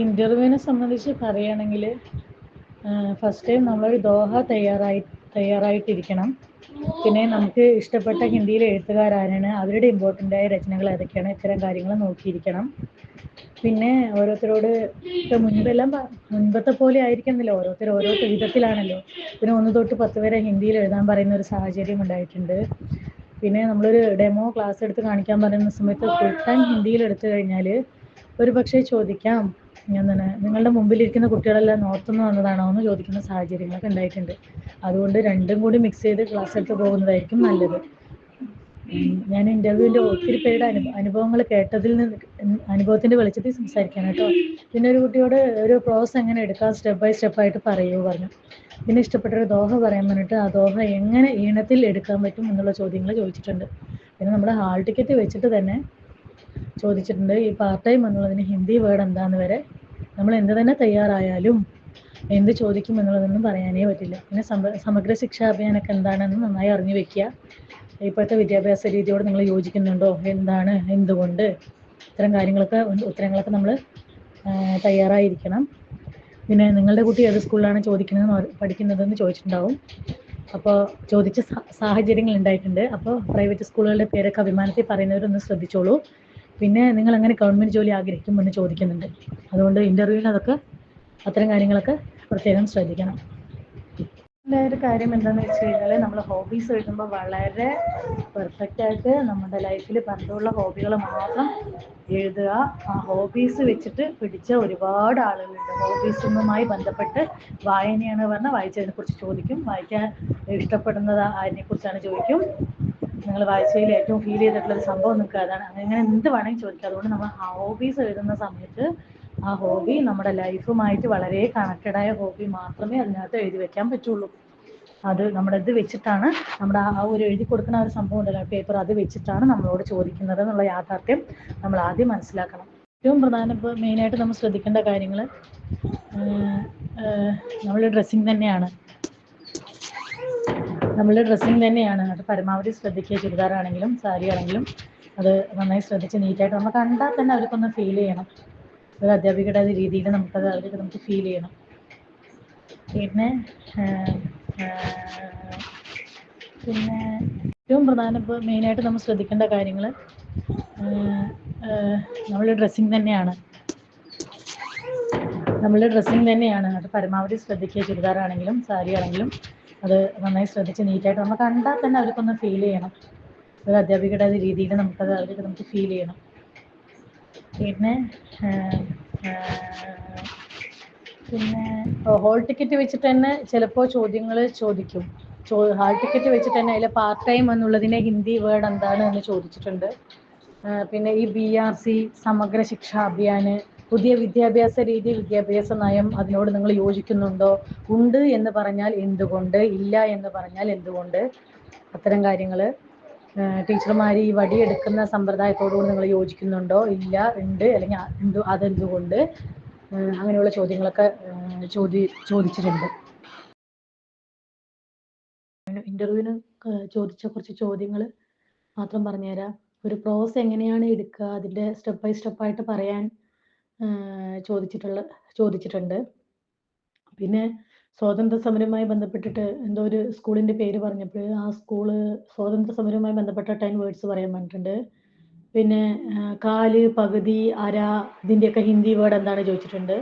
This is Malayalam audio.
ഇന്റർവ്യൂവിനെ സംബന്ധിച്ച് പറയുകയാണെങ്കിൽ ഫസ്റ്റ് ടൈം നമ്മൾ ദോഹ തയ്യാറായി തയ്യാറായിട്ടിരിക്കണം. പിന്നെ നമുക്ക് ഇഷ്ടപ്പെട്ട ഹിന്ദിയിലെ എഴുത്തുകാരാരാണ്. അവരുടെ ഇമ്പോർട്ടന്റ് ആയ രചനകൾ ഏതൊക്കെയാണ്? ഇത്തരം കാര്യങ്ങൾ നോക്കിയിരിക്കണം. പിന്നെ ഓരോരുത്തരോട് മുൻപെല്ലാം മുൻപത്തെ പോലെ ആയിരിക്കുന്നില്ല. ഓരോരുത്തർ ഓരോ വിധത്തിലാണല്ലോ. പിന്നെ ഒന്ന് തൊട്ട് പത്ത് വരെ ഹിന്ദിയിൽ എഴുതാൻ പറയുന്ന ഒരു സാഹചര്യം ഉണ്ടായിട്ടുണ്ട്. പിന്നെ നമ്മളൊരു ഡെമോ ക്ലാസ് എടുത്ത് കാണിക്കാൻ പറയുന്ന സമയത്ത് ഫുൾ ടൈം ഹിന്ദിയിൽ എടുത്തു കഴിഞ്ഞാൽ ഒരു പക്ഷേ ചോദിക്കാം. എന്താണ് നിങ്ങളുടെ മുമ്പിലിരിക്കുന്ന കുട്ടികളെല്ലാം നോർത്തുനിന്ന് വന്നതാണോ എന്ന് ചോദിക്കുന്ന സാഹചര്യങ്ങളൊക്കെ ഉണ്ടായിട്ടുണ്ട്. അതുകൊണ്ട് രണ്ടും കൂടി മിക്സ് ചെയ്ത് ക്ലാസ് എടുത്ത് പോകുന്നതായിരിക്കും നല്ലത്. ഞാൻ ഇന്റർവ്യൂവിന്റെ ഒത്തിരി പേരുടെ അനു അനുഭവങ്ങൾ കേട്ടതിൽ നിന്ന് അനുഭവത്തിന്റെ വെളിച്ചത്തിൽ സംസാരിക്കാൻ കേട്ടോ. പിന്നെ ഒരു കുട്ടിയോട് ഒരു പ്രോസസ് എങ്ങനെ എടുക്കാം? സ്റ്റെപ്പ് ബൈ സ്റ്റെപ്പ് ആയിട്ട് പറയൂ പറഞ്ഞു. പിന്നെ ഇഷ്ടപ്പെട്ട ഒരു ദോഹ പറയാൻ പറഞ്ഞിട്ട് ആ ദോഹ എങ്ങനെ ഈണത്തിൽ എടുക്കാൻ പറ്റും എന്നുള്ള ചോദ്യങ്ങൾ ചോദിച്ചിട്ടുണ്ട്. പിന്നെ നമ്മുടെ ഹാൾ ടിക്കറ്റ് വെച്ചിട്ട് തന്നെ ചോദിച്ചിട്ടുണ്ട്. ഈ പാർട്ട് ടൈം എന്നുള്ളതിന് ഹിന്ദി വേർഡ് എന്താന്ന് വരെ. നമ്മൾ എന്ത് തന്നെ തയ്യാറായാലും എന്ത് ചോദിക്കും എന്നുള്ളതൊന്നും പറയാനേ പറ്റില്ല. പിന്നെ സമഗ്ര ശിക്ഷാ അഭിയാനൊക്കെ എന്താണെന്ന് നന്നായി അറിഞ്ഞു വെക്കുക. ഇപ്പോഴത്തെ വിദ്യാഭ്യാസ രീതിയോട് നിങ്ങൾ യോജിക്കുന്നുണ്ടോ? എന്താണ്? എന്തുകൊണ്ട്? ഇത്തരം കാര്യങ്ങളൊക്കെ ഉത്തരങ്ങളൊക്കെ നമ്മൾ തയ്യാറായിരിക്കണം. പിന്നെ നിങ്ങളുടെ കുട്ടി ഏത് സ്കൂളിലാണ് ചോദിക്കുന്നത് പഠിക്കുന്നതെന്ന് ചോദിച്ചിട്ടുണ്ടാവും. അപ്പോൾ ചോദിച്ച സാഹചര്യങ്ങൾ ഉണ്ടായിട്ടുണ്ട്. അപ്പോൾ പ്രൈവറ്റ് സ്കൂളുകളുടെ പേരൊക്കെ അഭിമാനത്തിൽ പറയുന്നവരൊന്ന് ശ്രദ്ധിച്ചോളൂ. പിന്നെ നിങ്ങൾ എങ്ങനെ ഗവൺമെന്റ് ജോലി ആഗ്രഹിക്കുമെന്ന് ചോദിക്കുന്നുണ്ട്. അതുകൊണ്ട് ഇന്റർവ്യൂവിന് അതൊക്കെ അത്തരം കാര്യങ്ങളൊക്കെ പ്രത്യേകം ശ്രദ്ധിക്കണം. ഒരു കാര്യം എന്താണെന്ന് വെച്ച് കഴിഞ്ഞാൽ നമ്മൾ ഹോബീസ് എഴുതുമ്പോൾ വളരെ പെർഫെക്റ്റ് ആയിട്ട് നമ്മുടെ ലൈഫിൽ പണ്ടുള്ള ഹോബികൾ മാത്രം എഴുതുക. ആ ഹോബീസ് വെച്ചിട്ട് പിടിച്ച ഒരുപാട് ആളുകളുണ്ട്. ഹോബീസുമായി ബന്ധപ്പെട്ട് വായനയാണ് പറഞ്ഞാൽ വായിച്ചതിനെ കുറിച്ച് ചോദിക്കും. വായിക്കാൻ ഇഷ്ടപ്പെടുന്നത് ആരിനെ കുറിച്ചാണ് ചോദിക്കും. നിങ്ങൾ വായിച്ചതിൽ ഏറ്റവും ഫീൽ ചെയ്തിട്ടുള്ള ഒരു സംഭവം നിങ്ങൾക്ക് അതാണ്. അങ്ങനെ എന്ത് വേണമെങ്കിൽ ചോദിക്കാം. അതുകൊണ്ട് നമ്മൾ ഹോബീസ് എഴുതുന്ന സമയത്ത് ആ ഹോബി നമ്മുടെ ലൈഫുമായിട്ട് വളരെ കണക്റ്റഡ് ആയ ഹോബി മാത്രമേ അതിനകത്ത് എഴുതി വെക്കാൻ പറ്റുള്ളൂ. അത് നമ്മുടെ ഇത് വെച്ചിട്ടാണ് നമ്മുടെ ആ ഒരു എഴുതി കൊടുക്കുന്ന ഒരു സംഭവം ഉണ്ടല്ലോ പേപ്പർ അത് വെച്ചിട്ടാണ് നമ്മളോട് ചോദിക്കുന്നത് എന്നുള്ള യാഥാർത്ഥ്യം നമ്മൾ ആദ്യം മനസ്സിലാക്കണം. ഏറ്റവും പ്രധാന മെയിനായിട്ട് നമ്മൾ ശ്രദ്ധിക്കേണ്ട കാര്യങ്ങൾ നമ്മൾ ഡ്രസ്സിങ് തന്നെയാണ്. നമ്മളുടെ ഡ്രസ്സിങ് തന്നെയാണ്. അത് പരമാവധി ശ്രദ്ധിക്കുക. ചുരിദാറാണെങ്കിലും സാരി ആണെങ്കിലും അത് നന്നായി ശ്രദ്ധിച്ച് നീറ്റായിട്ട് നമ്മൾ കണ്ടാൽ തന്നെ അവർക്കൊന്ന് ഫീൽ ചെയ്യണം. ഒരു അധ്യാപികയുടെ രീതിയിൽ നമുക്കത് അവർക്ക് നമുക്ക് ഫീൽ ചെയ്യണം. പിന്നെ പിന്നെ ഏറ്റവും പ്രധാന മെയിനായിട്ട് നമ്മൾ ശ്രദ്ധിക്കേണ്ട കാര്യങ്ങൾ നമ്മളുടെ ഡ്രസ്സിങ് തന്നെയാണ്. നമ്മളുടെ ഡ്രസ്സിങ് തന്നെയാണ്. അത് പരമാവധി ശ്രദ്ധിക്കുക. ചുരിദാറാണെങ്കിലും സാരി ആണെങ്കിലും അത് നന്നായി ശ്രദ്ധിച്ച് നീറ്റായിട്ട് നമ്മൾ കണ്ടാൽ തന്നെ അവർക്കൊന്ന് ഫീൽ ചെയ്യണം. ഒരു അധ്യാപികയുടെ രീതിയിൽ നമുക്കത് അവർക്ക് നമുക്ക് ഫീൽ ചെയ്യണം. പിന്നെ പിന്നെ ഹോൾ ടിക്കറ്റ് വെച്ചിട്ട് തന്നെ ചിലപ്പോൾ ചോദ്യങ്ങൾ ചോദിക്കും. ചോ ഹാൾ ടിക്കറ്റ് വെച്ചിട്ട് തന്നെ അതിൽ പാർട്ട് ടൈം എന്നുള്ളതിനെ ഹിന്ദി വേർഡ് എന്താണ് എന്ന് ചോദിച്ചിട്ടുണ്ട്. പിന്നെ ഈ ബി ആർ സി സമഗ്ര ശിക്ഷാ അഭിയാന് പുതിയ വിദ്യാഭ്യാസ രീതി വിദ്യാഭ്യാസ നയം അതിനോട് നിങ്ങൾ യോജിക്കുന്നുണ്ടോ? ഉണ്ട് എന്ന് പറഞ്ഞാൽ എന്തുകൊണ്ട്? ഇല്ല എന്ന് പറഞ്ഞാൽ എന്തുകൊണ്ട്? അത്തരം കാര്യങ്ങൾ. ടീച്ചർമാർ ഈ വടിയെടുക്കുന്ന സമ്പ്രദായത്തോടുകൂടി നിങ്ങൾ യോജിക്കുന്നുണ്ടോ? ഇല്ല ഉണ്ട് അല്ലെങ്കിൽ എന്തു അതെന്തുകൊണ്ട്? അങ്ങനെയുള്ള ചോദ്യങ്ങളൊക്കെ ചോദി ചോദിച്ചിട്ടുണ്ട്. ഇന്റർവ്യൂവിന് ചോദിച്ച കുറച്ച് ചോദ്യങ്ങൾ മാത്രം പറഞ്ഞുതരാം. ഒരു പ്രോസസ് എങ്ങനെയാണ് എടുക്കുക? അതിന്റെ സ്റ്റെപ്പ് ബൈ സ്റ്റെപ്പായിട്ട് പറയാൻ ചോദിച്ചിട്ടുള്ള ചോദിച്ചിട്ടുണ്ട്. പിന്നെ സ്വാതന്ത്ര്യ സമരവുമായി ബന്ധപ്പെട്ടിട്ട് എന്തോ ഒരു സ്കൂളിന്റെ പേര് പറഞ്ഞപ്പോൾ ആ സ്കൂൾ സ്വാതന്ത്ര്യ സമരവുമായി ബന്ധപ്പെട്ട ടെൻ വേർഡ്സ് പറയാൻ പറഞ്ഞിട്ടുണ്ട്. പിന്നെ കാൽ പകുതി അര ഇതിന്റെയൊക്കെ ഹിന്ദി വേർഡ് എന്താണ് ചോദിച്ചിട്ടുണ്ട്.